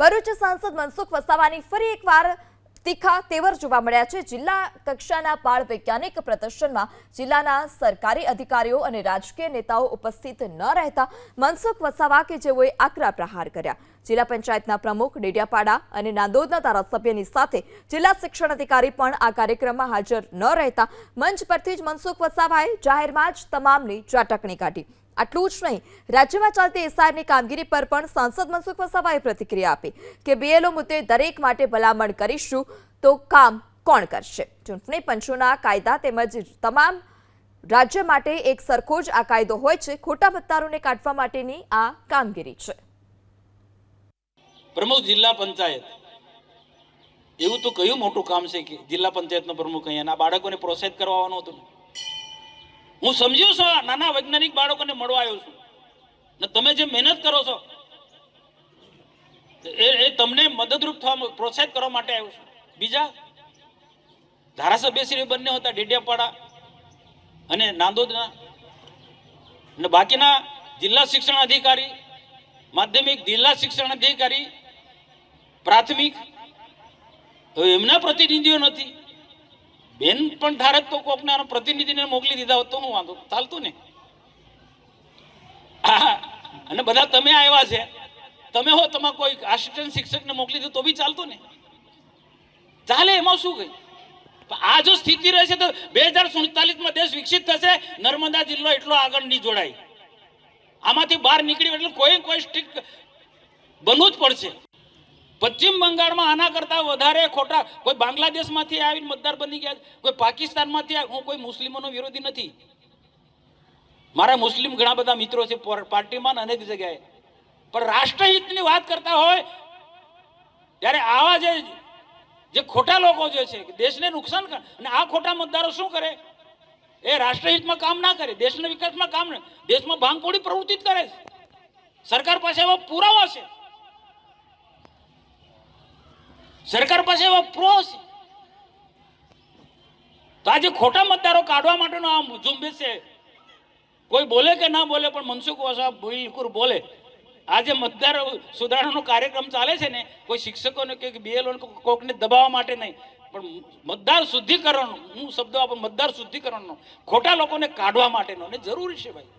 ભરૂચ સાંસદ મનસુખ વસાવાની ફરી એકવાર તીખા તેવર જોવા મળ્યા છે. જિલ્લા કક્ષાના બાળ વૈજ્ઞાનિક પ્રદર્શનમાં જિલ્લાના સરકારી અધિકારીઓ અને રાજકીય નેતાઓ ઉપસ્થિત ન રહેતા મનસુખ વસાવા કે જેઓએ આકરા પ્રહાર કર્યા. જિલ્લા પંચાયતના પ્રમુખ ડેડિયાપાડા અને નાંદોદના ધારાસભ્યની સાથે જિલ્લા શિક્ષણ અધિકારી પણ આ કાર્યક્રમમાં હાજર ન રહેતા મંચ પરથી જ મનસુખ વસાવાએ જાહેરમાં જ તમામની ચાટકણી કાઢી. આટલું જ નહીં, રાજ્યમાં ચાલતી એસઆરની કામગીરી પર પણ સાંસદ મનસુખ વસાવાએ પ્રતિક્રિયા આપી કે બીએલઓ મુદ્દે દરેક માટે ભલામણ કરીશું તો કામ કોણ કરશે? ચૂંટણી પંચોના કાયદા તેમજ તમામ રાજ્ય માટે એક સરખો જ આ કાયદો હોય છે. ખોટા મતદારોને કાઢવા માટેની આ કામગીરી છે. પ્રમુખ જિલ્લા પંચાયત. એવું તો કયું મોટું કામ છે કે જિલ્લા પંચાયતનો પ્રમુખ અહીંયા? આ બાળકોને પ્રોત્સાહિત કરવાનું હતું હું સમજ્યો છું નાના વૈજ્ઞાનિક બાળકોને મળવા આવ્યો છું. ને તમે જે મહેનત કરો છો, એ તમને મદદરૂપ થવા પ્રોત્સાહિત કરવા માટે આવ્યો છું. બીજા ધારાસભ્ય શ્રી બંને હતા, ડેડિયાપાડા અને નાંદોદના. અને બાકીના જિલ્લા શિક્ષણ અધિકારી માધ્યમિક જિલ્લા શિક્ષણ અધિકારી પ્રાથમિક. હવે એમના પ્રતિનિધિઓ નથી. બેન પણ ધારક તો કોકના પ્રતિનિધિને મોકલી દીધા હોત તો હું વાંધો ચાલતું ને? અને બધા તમે આવ્યા છે. તમે હો તમે કોઈ આસિસ્ટન્ટ શિક્ષકને મોકલી દો તો બી ચાલતું ને? ચાલે, એમાં શું કઈ? આ જો સ્થિતિ રહેશે તો બે હજાર સુડતાલીસમાં દેશ વિકસિત થશે, નર્મદા જિલ્લો એટલો આગળ નહીં જોડાય. આમાંથી બહાર નીકળી એટલે કોઈ કોઈ સ્ટ્રિક્ટ બનવું જ પડશે. પશ્ચિમ બંગાળમાં આના કરતાં વધારે ખોટા, કોઈ બાંગ્લાદેશમાંથી આવીને મતદાર બની ગયા, કોઈ પાકિસ્તાનમાંથી હું કોઈ મુસ્લિમોનો વિરોધી નથી. મારા મુસ્લિમ ઘણા બધા મિત્રો છે પાર્ટીમાં અનેક જગ્યાએ. પણ રાષ્ટ્રહિતની વાત કરતા હોય, ત્યારે આવા જે જે ખોટા લોકો જે છે દેશને નુકસાન કરે, અને આ ખોટા મતદારો શું કરે? એ રાષ્ટ્રહિતમાં કામ ના કરે, દેશના વિકાસમાં કામ ને, દેશમાં ભાંગફોડી પ્રવૃત્તિ કરે છે. સરકાર પાસે એવા પુરાવા છે. સરકાર પાસે એવા પ્રો છે. તો આજે ખોટા મતદારો કાઢવા માટેનો આ ઝુંબેશ છે કોઈ બોલે કે ના બોલે, પણ મનસુખ વસાવા બિલકુલ બોલે. આજે મતદાર સુધારણાનો કાર્યક્રમ ચાલે છે ને, કોઈ શિક્ષકોને કે બીએલઓને કોકને દબાવવા માટે નહીં. પણ મતદાર શુદ્ધિકરણ હું શબ્દ આપું મતદાર શુદ્ધિકરણનો, ખોટા લોકોને કાઢવા માટેનો અને જરૂરી છે ભાઈ.